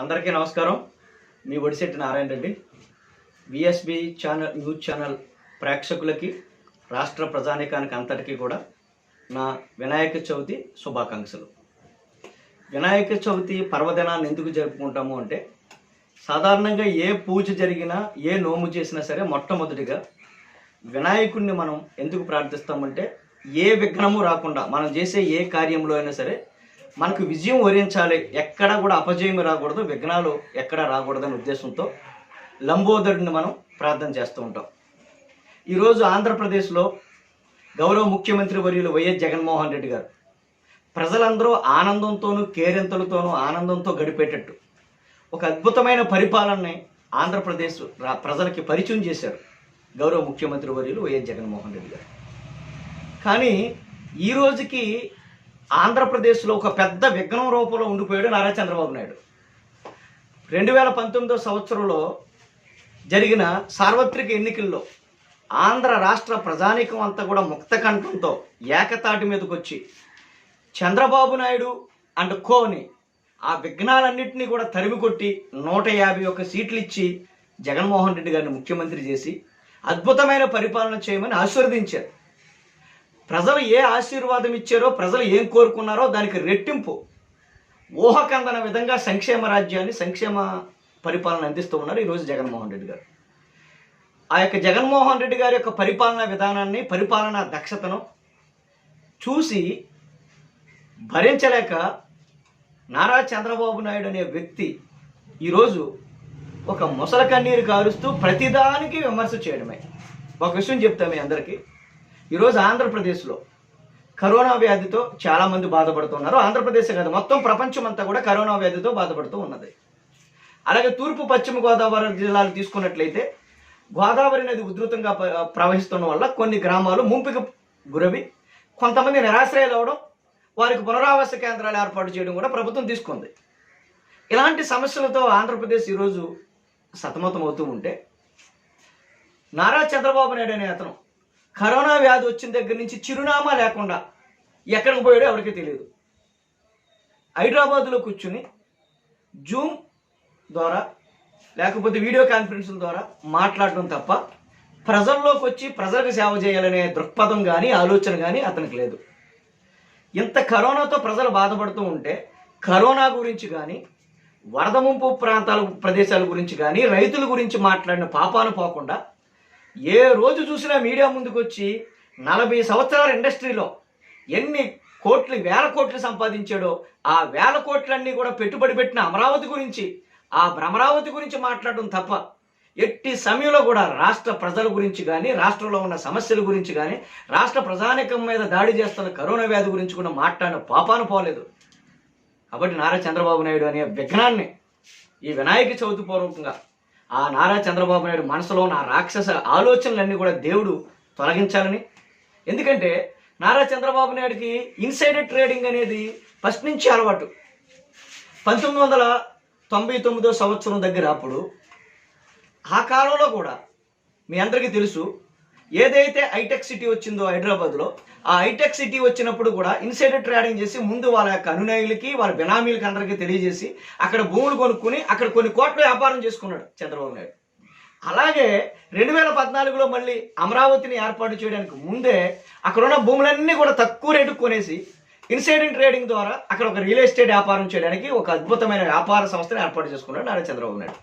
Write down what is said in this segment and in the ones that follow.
అందరికీ నమస్కారం. మీ Odisetti Narayana Reddy. VSB channel news channel ప్రేక్షకులకి రాష్ట్ర ప్రజానీకానికి అంతటికీ కూడా నా వినాయక చవితి శుభాకాంక్షలు. వినాయక చవితి పర్వదినాన్ని ఎందుకు జరుపుకుంటాము అంటే సాధారణంగా ఏ పూజ జరిగినా ఏ నోము చేసినా సరే మొట్టమొదటిగా వినాయకుడిని మనం ఎందుకు ప్రార్థిస్తామంటే ఏ విఘ్నము రాకుండా మనం చేసే ఏ కార్యంలో అయినా సరే మనకు విజయం వరించాలి ఎక్కడ కూడా అపజయం రాకూడదు. విఘ్నాలు ఎక్కడ రాకూడదనే ఉద్దేశంతో లంబోదరుడిని మనం ప్రార్థన చేస్తూ ఉంటాం. ఈరోజు ఆంధ్రప్రదేశ్లో గౌరవ ముఖ్యమంత్రి వర్యులు వైఎస్ జగన్మోహన్ రెడ్డి గారు ప్రజలందరూ ఆనందంతోనూ కేరింతలతోనూ ఆనందంతో గడిపేటట్టు ఒక అద్భుతమైన పరిపాలనని ఆంధ్రప్రదేశ్ ప్రజలకి పరిచయం చేశారు గౌరవ ముఖ్యమంత్రి వర్యులు వైఎస్ జగన్మోహన్ రెడ్డి గారు. కానీ ఈ రోజుకి ఆంధ్రప్రదేశ్లో ఒక పెద్ద విఘ్నం రూపంలో ఉండిపోయాడు నారా చంద్రబాబు నాయుడు. రెండు వేల పంతొమ్మిదో సంవత్సరంలో జరిగిన సార్వత్రిక ఎన్నికల్లో ఆంధ్ర రాష్ట్ర ప్రజానీకం అంతా కూడా ముక్త కంఠంతో ఏకతాటి మీదకి వచ్చి చంద్రబాబు నాయుడు అండ్ కోని ఆ విఘ్నాలన్నింటినీ కూడా తరిమికొట్టి నూట యాభై ఒక్క సీట్లు ఇచ్చి జగన్మోహన్ రెడ్డి గారిని ముఖ్యమంత్రి చేసి అద్భుతమైన పరిపాలన చేయమని ఆశీర్వదించారు. ప్రజలు ఏ ఆశీర్వాదం ఇచ్చారో ప్రజలు ఏం కోరుకున్నారో దానికి రెట్టింపు. ఊహకందన విధంగా సంక్షేమ రాజ్యాన్ని సంక్షేమ పరిపాలన అందిస్తూ ఉన్నారు ఈరోజు జగన్మోహన్ రెడ్డి గారు. ఆ యొక్క జగన్మోహన్ రెడ్డి గారి యొక్క పరిపాలనా విధానాన్ని పరిపాలనా దక్షతను చూసి భరించలేక నారా చంద్రబాబు నాయుడు అనే వ్యక్తి ఈరోజు ఒక ముసల కన్నీరు కారుస్తూ ప్రతిదానికి విమర్శ చేయడమే. ఒక విషయం చెప్తా మీ అందరికీ. ఈరోజు ఆంధ్రప్రదేశ్లో కరోనా వ్యాధితో చాలామంది బాధపడుతున్నారు ఆంధ్రప్రదేశ్ కాదు మొత్తం ప్రపంచం అంతా కూడా కరోనా వ్యాధితో బాధపడుతూ ఉన్నది. అలాగే తూర్పు పశ్చిమ గోదావరి జిల్లాలు తీసుకున్నట్లయితే గోదావరి నది ఉధృతంగా ప్రవహిస్తున్న వల్ల కొన్ని గ్రామాలు ముంపుకి గురవి కొంతమంది నిరాశ్రయాలు అవడం వారికి పునరావాస కేంద్రాలు ఏర్పాటు చేయడం కూడా ప్రభుత్వం తీసుకుంది. ఇలాంటి సమస్యలతో ఆంధ్రప్రదేశ్ ఈరోజు సతమతం అవుతూ ఉంటే నారా చంద్రబాబు నాయుడు అనే అతను కరోనా వ్యాధి వచ్చిన దగ్గర నుంచి చిరునామా లేకుండా ఎక్కడికి పోయాడో ఎవరికీ తెలియదు. హైదరాబాద్లో కూర్చుని జూమ్ ద్వారా లేకపోతే వీడియో కాన్ఫరెన్స్ల ద్వారా మాట్లాడడం తప్ప ప్రజల్లోకి వచ్చి ప్రజలకు సేవ చేయాలనే దృక్పథం కానీ ఆలోచన కానీ అతనికి లేదు. ఇంత కరోనాతో ప్రజలు బాధపడుతూ ఉంటే కరోనా గురించి కానీ వరద ముంపు ప్రాంతాల ప్రదేశాల గురించి కానీ రైతుల గురించి మాట్లాడిన పాపాను పోకుండా ఏ రోజు చూసినా మీడియా ముందుకు వచ్చి నలభై సంవత్సరాల ఇండస్ట్రీలో ఎన్ని కోట్లు వేల కోట్లు సంపాదించాడో ఆ వేల కోట్లన్నీ కూడా పెట్టుబడి పెట్టిన అమరావతి గురించి ఆ భ్రమరావతి గురించి మాట్లాడడం తప్ప ఎట్టి సమయంలో కూడా రాష్ట్ర ప్రజల గురించి కానీ రాష్ట్రంలో ఉన్న సమస్యల గురించి కానీ రాష్ట్ర ప్రజానికం మీద దాడి చేస్తున్న కరోనా వ్యాధి గురించి కూడా మాట్లాడిన పాపాను పోలేదు. కాబట్టి నారా చంద్రబాబు నాయుడు అనే విఘ్నాన్ని ఈ వినాయక చవితి పూర్వకంగా ఆ నారా చంద్రబాబు నాయుడు మనసులో ఉన్న రాక్షస ఆలోచనలన్నీ కూడా దేవుడు తొలగించాలని. ఎందుకంటే నారా చంద్రబాబు నాయుడికి ఇన్సైడర్ ట్రేడింగ్ అనేది ఫస్ట్ నుంచి అలవాటు. పంతొమ్మిది వందల తొంభై తొమ్మిదో సంవత్సరం దగ్గర అప్పుడు ఆ కాలంలో కూడా మీ అందరికీ తెలుసు ఏదైతే హైటెక్ సిటీ వచ్చిందో హైదరాబాద్లో ఆ హైటెక్ సిటీ వచ్చినప్పుడు కూడా ఇన్సైడర్ ట్రేడింగ్ చేసి ముందు వాళ్ళ యొక్క అనునాయులకి వాళ్ళ బినామీలకి అందరికీ తెలియజేసి అక్కడ భూములు కొనుక్కుని అక్కడ కొన్ని కోట్ల వ్యాపారం చేసుకున్నాడు చంద్రబాబు నాయుడు. అలాగే రెండు వేల పద్నాలుగులో మళ్ళీ అమరావతిని ఏర్పాటు చేయడానికి ముందే అక్కడ ఉన్న భూములన్నీ కూడా తక్కువ రేటుకు కొనేసి ఇన్సైడింగ్ ట్రేడింగ్ ద్వారా అక్కడ ఒక రియల్ ఎస్టేట్ వ్యాపారం చేయడానికి ఒక అద్భుతమైన వ్యాపార సంస్థను ఏర్పాటు చేసుకున్నాడు నారా చంద్రబాబు నాయుడు.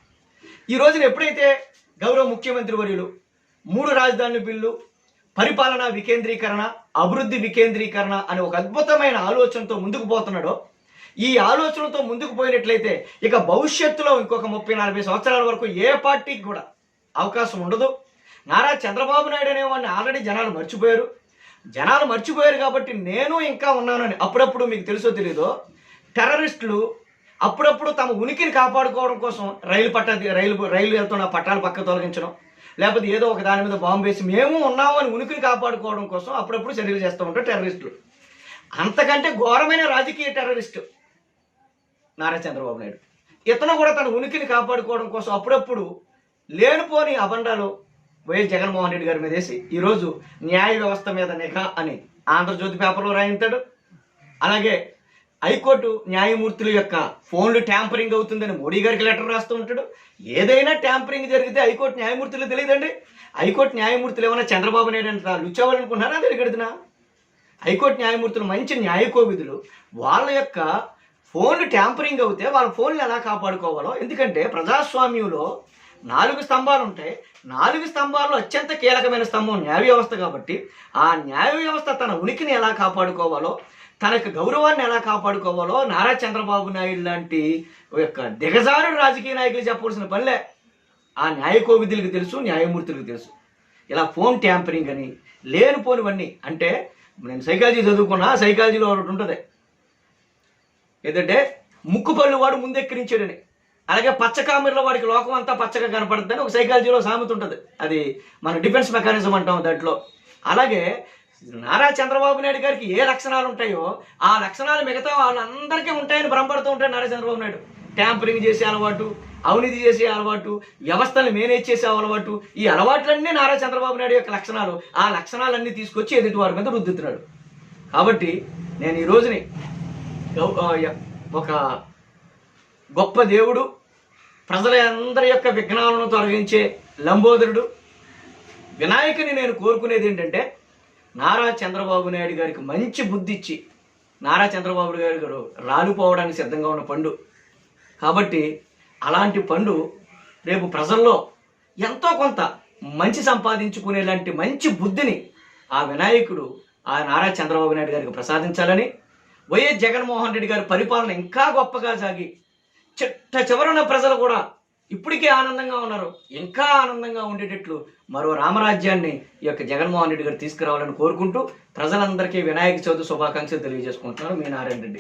ఈ రోజున ఎప్పుడైతే గౌరవ ముఖ్యమంత్రి వర్యులు మూడు రాజధానుల బిల్లు పరిపాలన వికేంద్రీకరణ అభివృద్ధి వికేంద్రీకరణ అనే ఒక అద్భుతమైన ఆలోచనతో ముందుకు పోతున్నాడో. ఈ ఆలోచనతో ముందుకు పోయినట్లయితే ఇక భవిష్యత్తులో ఇంకొక ముప్పై నలభై సంవత్సరాల వరకు ఏ పార్టీకి కూడా అవకాశం ఉండదు. నారా చంద్రబాబు నాయుడు అనేవాడిని ఆల్రెడీ జనాలు మర్చిపోయారు. జనాలు మర్చిపోయారు కాబట్టి నేను ఇంకా ఉన్నానని అప్పుడప్పుడు మీకు తెలుసో తెలీదో టెర్రరిస్టులు అప్పుడప్పుడు తమ ఉనికిని కాపాడుకోవడం కోసం రైలు పట్ట రైలు రైలు వెళ్తున్న పట్టాలు పక్క తొలగించడం లేకపోతే ఏదో ఒక దాని మీద బాంబు వేసి మేము ఉన్నాము అని ఉనికిని కాపాడుకోవడం కోసం అప్పుడప్పుడు చర్యలు చేస్తూ ఉంటారు టెర్రరిస్టులు. అంతకంటే ఘోరమైన రాజకీయ టెర్రరిస్టు నారా చంద్రబాబు నాయుడు. ఇతను కూడా తన ఉనికిని కాపాడుకోవడం కోసం అప్పుడప్పుడు లేనిపోని అబండాలు వైఎస్ జగన్మోహన్ రెడ్డి గారి మీద వేసి ఈరోజు న్యాయ వ్యవస్థ మీద నిఘా అని ఆంధ్రజ్యోతి పేపర్లో రాయించాడు. అలాగే హైకోర్టు న్యాయమూర్తుల యొక్క ఫోన్లు ట్యాంపరింగ్ అవుతుందని మోడీ గారికి లెటర్ రాస్తూ ఉంటాడు. ఏదైనా ట్యాంపరింగ్ జరిగితే హైకోర్టు న్యాయమూర్తులు తెలియదండి. హైకోర్టు న్యాయమూర్తులు ఏమైనా చంద్రబాబు నాయుడు అంటే లుచ్చావాలనుకున్నారా తెలియకడుతున్నా హైకోర్టు న్యాయమూర్తులు మంచి న్యాయకోవిధులు వాళ్ళ యొక్క ఫోన్లు ట్యాంపరింగ్ అవుతే వాళ్ళ ఫోన్లు ఎలా కాపాడుకోవాలో? ఎందుకంటే ప్రజాస్వామ్యంలో నాలుగు స్తంభాలు ఉంటాయి. నాలుగు స్తంభాల్లో అత్యంత కీలకమైన స్తంభం న్యాయ వ్యవస్థ కాబట్టి ఆ న్యాయ వ్యవస్థ తన ఉనికిని ఎలా కాపాడుకోవాలో తన యొక్క గౌరవాన్ని ఎలా కాపాడుకోవాలో నారా చంద్రబాబు నాయుడు లాంటి యొక్క దిగజారుడు రాజకీయ నాయకులు చెప్పవలసిన పనిలే. ఆ న్యాయకోవిధులకు తెలుసు న్యాయమూర్తులకు తెలుసు. ఇలా ఫోన్ ట్యాంపరింగ్ అని లేనిపోనివన్నీ అంటే నేను సైకాలజీ చదువుకున్నా సైకాలజీలో ఒకటి ఉంటుంది. ఏంటంటే ముక్కు పళ్ళు వాడు ముందెక్కిరించాడని. అలాగే పచ్చకామెరలో వాడికి లోకం అంతా పచ్చగా కనపడుతుందని ఒక సైకాలజీలో సామెత ఉంటుంది. అది మన డిఫెన్స్ మెకానిజం అంటాం దాంట్లో. అలాగే నారా చంద్రబాబు నాయుడు గారికి ఏ లక్షణాలు ఉంటాయో ఆ లక్షణాలు మిగతా వాళ్ళందరికీ ఉంటాయని భ్రమపడుతూ ఉంటాయి నారా చంద్రబాబు నాయుడు. ట్యాంపరింగ్ చేసే అలవాటు అవినీతి చేసే అలవాటు వ్యవస్థను మేనేజ్ చేసే అలవాటు ఈ అలవాట్లన్నీ నారా చంద్రబాబు నాయుడు యొక్క లక్షణాలు. ఆ లక్షణాలన్నీ తీసుకొచ్చి ఎదుటి వారి మీద రుద్దుతున్నాడు. కాబట్టి నేను ఈ రోజుని ఒక గొప్ప దేవుడు ప్రజలందరి యొక్క విఘ్నాలను తొలగించే లంబోదరుడు. వినాయకుని నేను కోరుకునేది ఏంటంటే నారా చంద్రబాబు నాయుడు గారికి మంచి బుద్ధి ఇచ్చి నారా చంద్రబాబు నాయుడు గారు రాలిపోవడానికి సిద్ధంగా ఉన్న పండు. కాబట్టి అలాంటి పండు రేపు ప్రజల్లో ఎంతో కొంత మంచి సంపాదించుకునేలాంటి మంచి బుద్ధిని ఆ వినాయకుడు ఆ నారా చంద్రబాబు నాయుడు గారికి ప్రసాదించాలని వైఎస్ జగన్మోహన్ రెడ్డి గారి పరిపాలన ఇంకా గొప్పగా సాగి చిట్ట చివరన ప్రజలు కూడా ఇప్పటికే ఆనందంగా ఉన్నారు. ఇంకా ఆనందంగా ఉండేటట్లు మరో రామరాజ్యాన్ని ఈ యొక్క జగన్మోహన్ రెడ్డి గారు తీసుకురావాలని కోరుకుంటూ ప్రజలందరికీ వినాయక చవితి శుభాకాంక్షలు తెలియజేసుకుంటున్నారు. మీ నారాయణ రెడ్డి.